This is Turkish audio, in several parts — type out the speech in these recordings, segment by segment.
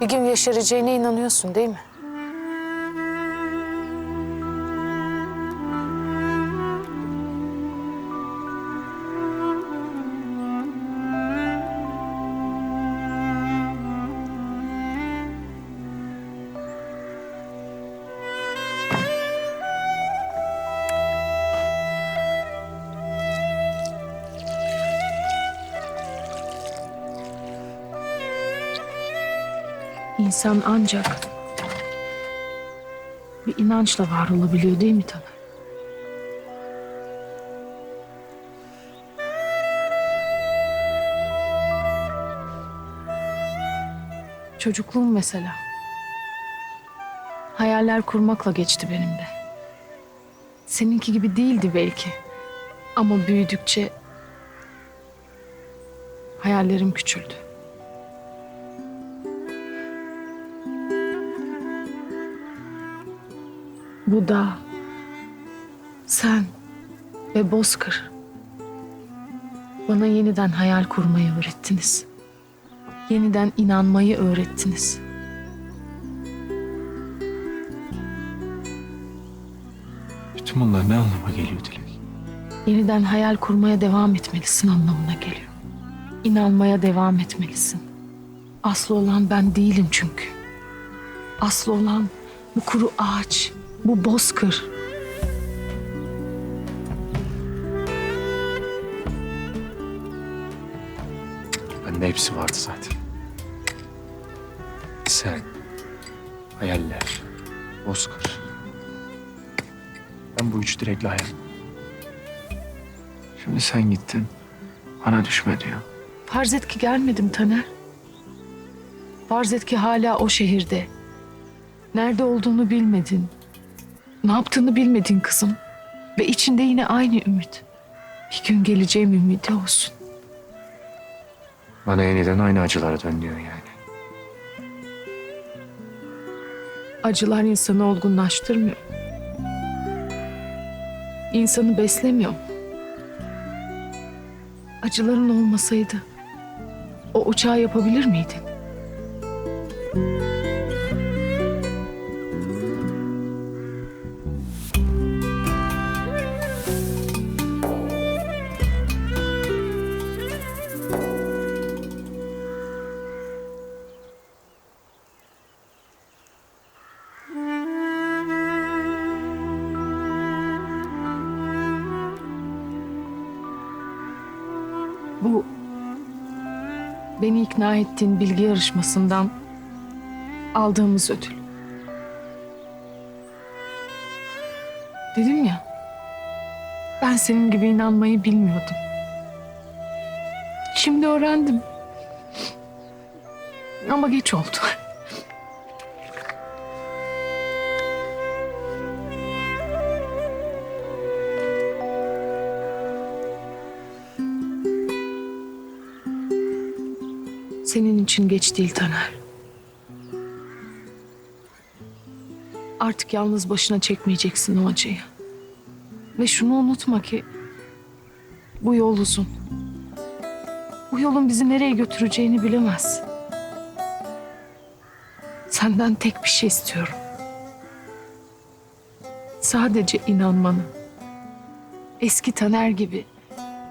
Bir gün yeşereceğine inanıyorsun değil mi? İnsan ancak bir inançla var olabiliyor değil mi Taner? Çocukluğum mesela. Hayaller kurmakla geçti benim de. Seninki gibi değildi belki. Ama büyüdükçe hayallerim küçüldü. Bu dağ, sen ve Bozkır bana yeniden hayal kurmayı öğrettiniz. Yeniden inanmayı öğrettiniz. Bütün bunlar ne anlama geliyor Dilek? Yeniden hayal kurmaya devam etmelisin anlamına geliyor. İnanmaya devam etmelisin. Aslı olan ben değilim çünkü. Aslı olan bu kuru ağaç, bu bozkır. Bende hepsi vardı zaten. Sen, hayaller, bozkır. Ben bu üç dilekle hayal. Şimdi sen gittin. Bana düşme diyor. Farz et ki gelmedim Taner. Farz et ki hala o şehirde. Nerede olduğunu bilmedin. Ne yaptığını bilmedin kızım. Ve içinde yine aynı ümit. Bir gün geleceğim ümidi olsun. Bana yeniden aynı acılara dön diyor yani. Acılar insanı olgunlaştırmıyor. İnsanı beslemiyor. Acıların olmasaydı o uçağı yapabilir miydin? Bu beni ikna ettiğin bilgi yarışmasından aldığımız ödül. Dedim ya, ben senin gibi inanmayı bilmiyordum. Şimdi öğrendim. Ama geç oldu. Senin için geç değil Taner. Artık yalnız başına çekmeyeceksin o acıyı. Ve şunu unutma ki bu yol uzun. Bu yolun bizi nereye götüreceğini bilemez. Senden tek bir şey istiyorum. Sadece inanmanı. Eski Taner gibi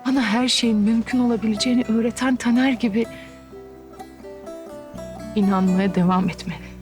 bana her şeyin mümkün olabileceğini öğreten Taner gibi inanmaya devam etmeli.